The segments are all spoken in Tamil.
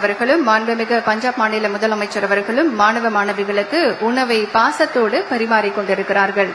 அவர்களும் மாண்புமிகு பஞ்சாப் மாநில முதலமைச்சர் அவர்களும் மாணவ மாணவிகளுக்கு உணவை பாசத்தோடு பரிமாறிக் கொண்டிருக்கிறார்கள்.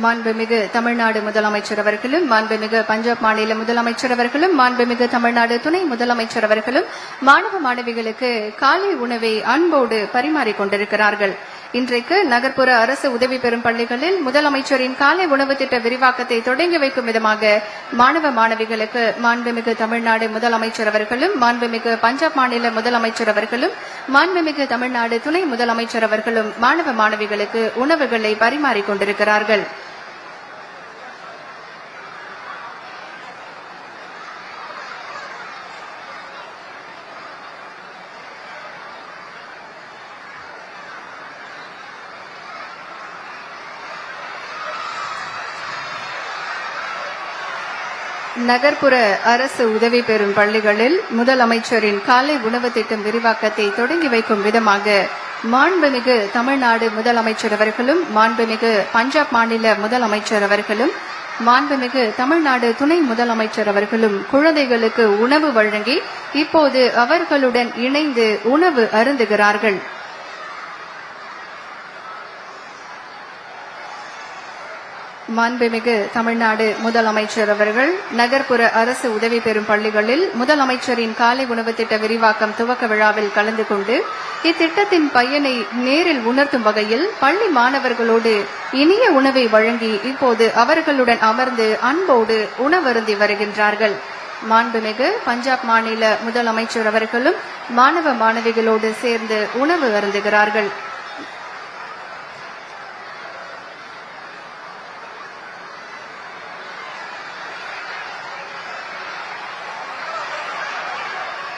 மாண்புமிகு தமிழ்நாடு முதலமைச்சர் அவர்களும் மாண்புமிகு பஞ்சாப் மாநில முதலமைச்சர் அவர்களும் மாண்புமிகு தமிழ்நாடு துணை முதலமைச்சர் அவர்களும் மாணவ மாணவிகளுக்கு காலை உணவை அன்போடு பரிமாறிக் கொண்டிருக்கிறார்கள். இன்றைக்கு நகர்ப்புற அரசு உதவி பெறும் பள்ளிகளில் முதலமைச்சரின் காலை உணவு திட்ட விரிவாக்கத்தை தொடங்கி வைக்கும் விதமாக மாணவ மாணவிகளுக்கு மாண்புமிகு தமிழ்நாடு முதலமைச்சர் அவர்களும் மாண்புமிகு பஞ்சாப் மாநில முதலமைச்சர் அவர்களும் மாண்புமிகு தமிழ்நாடு துணை முதலமைச்சர் அவர்களும் மாணவ மாணவிகளுக்கு உணவுகளை பரிமாறிக் நகர்ப்புற அரசு உதவி பெறும் பள்ளிகளில் முதலமைச்சரின் காலை உணவு திட்டம் விரிவாக்கத்தை தொடங்கி வைக்கும் விதமாக மாண்புமிகு தமிழ்நாடு முதலமைச்சர் அவர்களும் மாண்புமிகு பஞ்சாப் மாநில முதலமைச்சர் அவர்களும் மாண்புமிகு தமிழ்நாடு துணை முதலமைச்சர் அவர்களும் குழந்தைகளுக்கு உணவு வழங்கி இப்போது அவர்களுடன் இணைந்து உணவு அருந்துகிறார்கள். மாண்புமிகு தமிழ்நாடு முதலமைச்சர் அவர்கள் நகர்ப்புற அரசு உதவி பெறும் பள்ளிகளில் முதலமைச்சரின் காலை உணவு திட்ட விரிவாக்கம் துவக்க விழாவில் கலந்து கொண்டு இத்திட்டத்தின் பயனை நேரில் உணர்த்தும் வகையில் பள்ளி மாணவர்களோடு இனிய உணவை வழங்கி இப்போது அவர்களுடன் அமர்ந்து அன்போடு உணவருந்தி வருகின்றார்கள். மாண்புமிகு பஞ்சாப் மாநில முதலமைச்சர் அவர்களும் மாணவ மாணவிகளோடு சேர்ந்து உணவு அருந்துகிறார்கள்.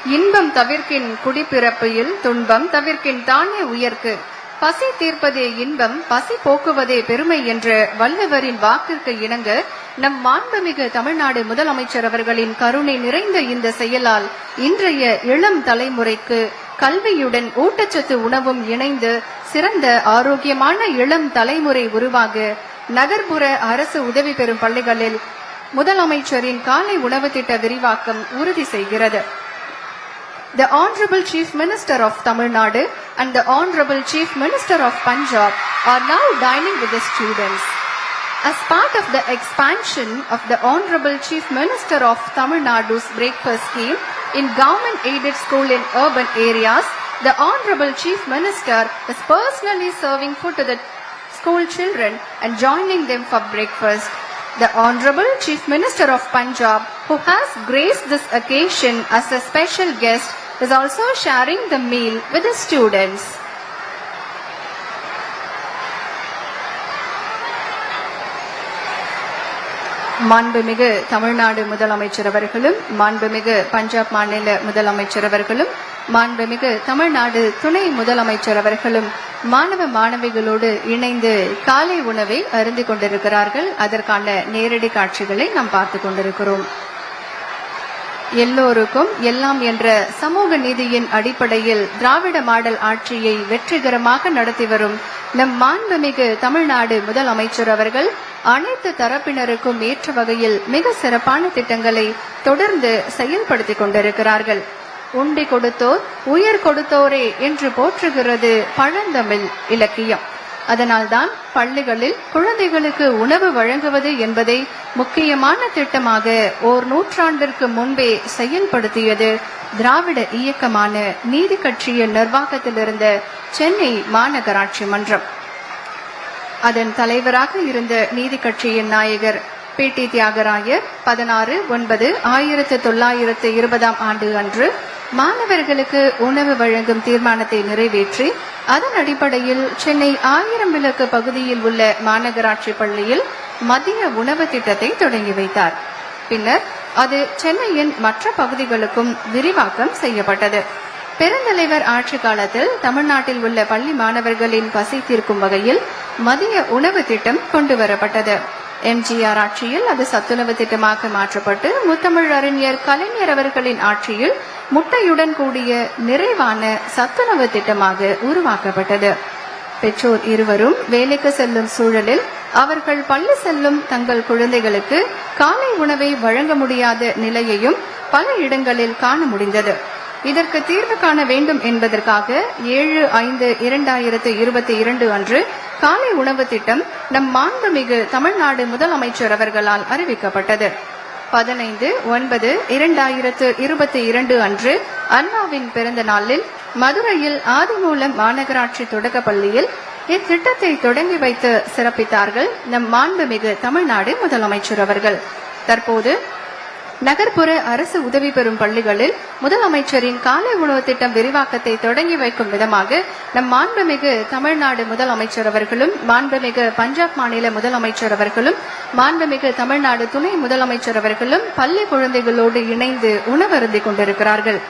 இன்பம் தவிர்க்கின் குடிப்பிறப்பில் துன்பம் தவிர்க்கின் தானே உயர்க்கு. பசி தீர்ப்பதே இன்பம் பசி போக்குவதே பெருமை என்ற வள்ளுவரின் வாக்கிற்கு இணங்க நம் மாண்புமிகு தமிழ்நாடு முதலமைச்சர் அவர்களின் கருணை நிறைந்த இந்த செயலால் இன்றைய இளம் தலைமுறைக்கு கல்வியுடன் ஊட்டச்சத்து உணவும் இணைந்து சிறந்த ஆரோக்கியமான இளம் தலைமுறை உருவாக நகர்ப்புற அரசு உதவி பெறும் பள்ளிகளில் முதலமைச்சரின் காலை உணவு திட்ட விரிவாக்கம் உறுதி செய்கிறது. The Honorable Chief Minister of Tamil Nadu and the Honorable Chief Minister of Punjab are now dining with the students. As part of the expansion of the Honorable Chief Minister of Tamil Nadu's breakfast scheme in government aided school in urban areas, the Honorable Chief Minister is personally serving food to the school children and joining them for breakfast. The Honorable Chief Minister of Punjab, who has graced this occasion as a special guest, is also sharing the meal with the students. மாண்புமிகு தமிழ்நாடு முதலமைச்சர் அவர்களும் மாண்புமிகு பஞ்சாப் மாநில முதலமைச்சர் அவர்களும் மாண்புமிகு தமிழ்நாடு துணை முதலமைச்சர் அவர்களும் மாணவ மாணவிகளோடு இணைந்து காலை உணவை அருந்து கொண்டிருக்கிறார்கள் அதற்கான நேரடி காட்சிகளை நாம் பார்த்துக் கொண்டிருக்கிறோம் எல்லோருக்கும் எல்லாம் என்ற சமூக நீதியின் அடிப்படையில் திராவிட மாடல் ஆட்சியை வெற்றிகரமாக நடத்தி வரும் நம் மாண்புமிகு தமிழ்நாடு முதலமைச்சர் அவர்கள் அனைத்து தரப்பினருக்கும் ஏற்ற வகையில் மிக சிறப்பான திட்டங்களை தொடர்ந்து செயல்படுத்திக் கொண்டிருக்கிறார்கள். உண்டி கொடுத்தோர் உயர் கொடுத்தோரே என்று போற்றுகிறது பழந்தமிழ் இலக்கியம். அதனால்தான் பள்ளிகளில் குழந்தைகளுக்கு உணவு வழங்குவது என்பதை முக்கியமான திட்டமாக ஓர் நூற்றாண்டிற்கு முன்பே செயல்படுத்தியது திராவிட இயக்கமான நீதி கட்சியின் நிர்வாகத்தில் இருந்த சென்னை மாநகராட்சி மன்றம். அதன் தலைவராக இருந்த நீதி கட்சியின் நாயகர் பி. டி. தியாகராயர் பதினாறு ஒன்பது ஆயிரத்தி தொள்ளாயிரத்து இருபதாம் ஆண்டு அன்று மாணவர்களுக்கு உணவு வழங்கும் தீர்மானத்தை நிறைவேற்றி அதன் அடிப்படையில் சென்னை ஆயிரம் விளக்கு பகுதியில் உள்ள மாநகராட்சி பள்ளியில் மதிய உணவு திட்டத்தை தொடங்கி வைத்தார். பின்னர் அது சென்னையின் மற்ற பகுதிகளுக்கும் விரிவாக்கம் செய்யப்பட்டது. பெருந்தலைவர் ஆட்சி காலத்தில் தமிழ்நாட்டில் உள்ள பள்ளி மாணவர்களின் பசி தீர்க்கும் வகையில் மதிய உணவு திட்டம் கொண்டு வரப்பட்டது. எம்ஜிஆர் ஆட்சியில் அது சத்துணவு திட்டமாக மாற்றப்பட்டு முத்தமிழ் அறிஞர் கலைஞர் அவர்களின் ஆட்சியில் முட்டையுடன் கூடிய நிறைவான சத்துணவு திட்டமாக உருவாக்கப்பட்டது. பெற்றோர் இருவரும் வேலைக்கு செல்லும் சூழலில் அவர்கள் பள்ளி செல்லும் தங்கள் குழந்தைகளுக்கு காலை உணவை வழங்க முடியாத நிலையையும் பல இடங்களில் காண முடிந்தது. இதற்கு தீர்வு காண வேண்டும் என்பதற்காக ஏழு ஐந்து இரண்டாயிரத்து இருபத்தி இரண்டு அன்று காலை உணவு திட்டம் நம் மாண்புமிகு தமிழ்நாடு முதலமைச்சர் அவர்களால் அறிவிக்கப்பட்டது. பதினைந்து ஒன்பது இரண்டாயிரத்து இருபத்தி இரண்டு அன்று அண்ணாவின் பிறந்த நாளில் மதுரையில் ஆதிமூலம் மாநகராட்சி தொடக்கப் பள்ளியில் இத்திட்டத்தை தொடங்கி வைத்து சிறப்பித்தார்கள் நம் மாண்புமிகு தமிழ்நாடு முதலமைச்சர் அவர்கள். தற்போது நகர்ப்புற அரசு உதவி பெறும் பள்ளிகளில் முதலமைச்சரின் காலை உணவு திட்டம் விரிவாக்கத்தை தொடங்கி வைக்கும் விதமாக நம் மாண்புமிகு தமிழ்நாடு முதலமைச்சர் அவர்களும் மாண்புமிகு பஞ்சாப் மாநில முதலமைச்சர் அவர்களும் மாண்புமிகு தமிழ்நாடு துணை முதலமைச்சர் அவர்களும் பள்ளி குழந்தைகளோடு இணைந்து உணவருந்திக் கொண்டிருக்கிறார்கள்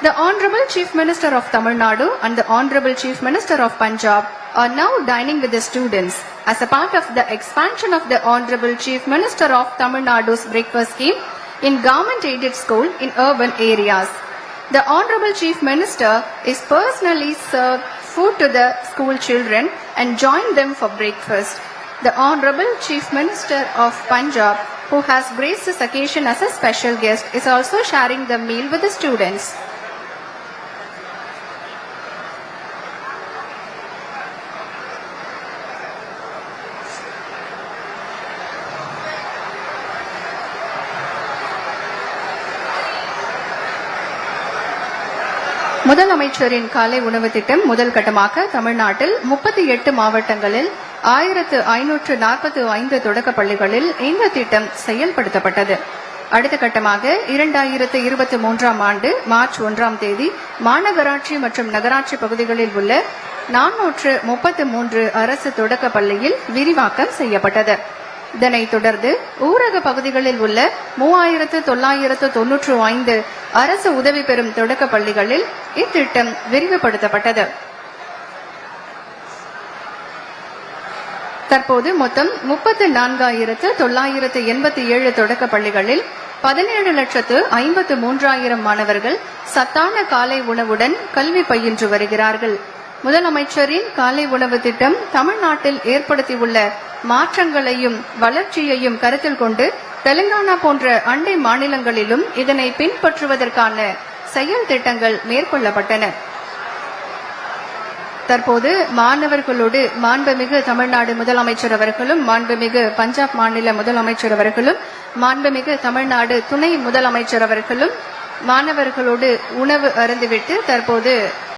The Honorable Chief Minister of Tamil Nadu and the Honorable Chief Minister of Punjab are now dining with the students as a part of the expansion of the Honorable Chief Minister of Tamil Nadu's breakfast scheme in government aided school in urban areas. The Honorable Chief Minister is personally served food to the school children and joined them for breakfast. The Honorable Chief Minister of Punjab, who has graced this occasion as a special guest, is also sharing the meal with the students. முதலமைச்சரின் காலை உணவு திட்டம் முதல் கட்டமாக தமிழ்நாட்டில் முப்பத்தி எட்டு மாவட்டங்களில் ஆயிரத்து ஐநூற்று நாற்பத்தி ஐந்து தொடக்க பள்ளிகளில் இந்த திட்டம் செயல்படுத்தப்பட்டது. அடுத்த கட்டமாக இரண்டாயிரத்து இருபத்தி மூன்றாம் ஆண்டு மார்ச் ஒன்றாம் தேதி மாநகராட்சி மற்றும் நகராட்சி பகுதிகளில் உள்ள நானூற்று முப்பத்து மூன்று அரசு தொடக்க பள்ளியில் விரிவாக்கம் செய்யப்பட்டது. இதனைத் தொடர்ந்து ஊரக பகுதிகளில் உள்ள மூவாயிரத்து தொள்ளாயிரத்து தொன்னூற்று ஐந்து அரசு உதவி பெறும் தொடக்க பள்ளிகளில் இத்திட்டம் விரிவுபடுத்தப்பட்டது. தற்போது மொத்தம் முப்பத்து நான்காயிரத்து தொள்ளாயிரத்து எண்பத்தி ஏழு தொடக்க பள்ளிகளில் பதினேழு லட்சத்து ஐம்பத்து மூன்றாயிரம் மாணவர்கள் சத்தான காலை உணவுடன் கல்வி பயின்று வருகிறார்கள். முதலமைச்சரின் காலை உணவு திட்டம் தமிழ்நாட்டில் ஏற்படுத்தியுள்ள மாற்றங்களையும் வளர்ச்சியையும் கருத்தில் கொண்டு தெலுங்கானா போன்ற அண்டை மாநிலங்களிலும் இதனை பின்பற்றுவதற்கான செயல் திட்டங்கள் மேற்கொள்ளப்பட்டன. தற்போது மாணவர்களோடு மாண்புமிகு தமிழ்நாடு முதலமைச்சர் அவர்களும் மாண்புமிகு பஞ்சாப் மாநில முதலமைச்சர் அவர்களும் மாண்புமிகு தமிழ்நாடு துணை முதலமைச்சர் அவர்களும் மாணவர்களோடு உணவு அருந்துவிட்டு தற்போது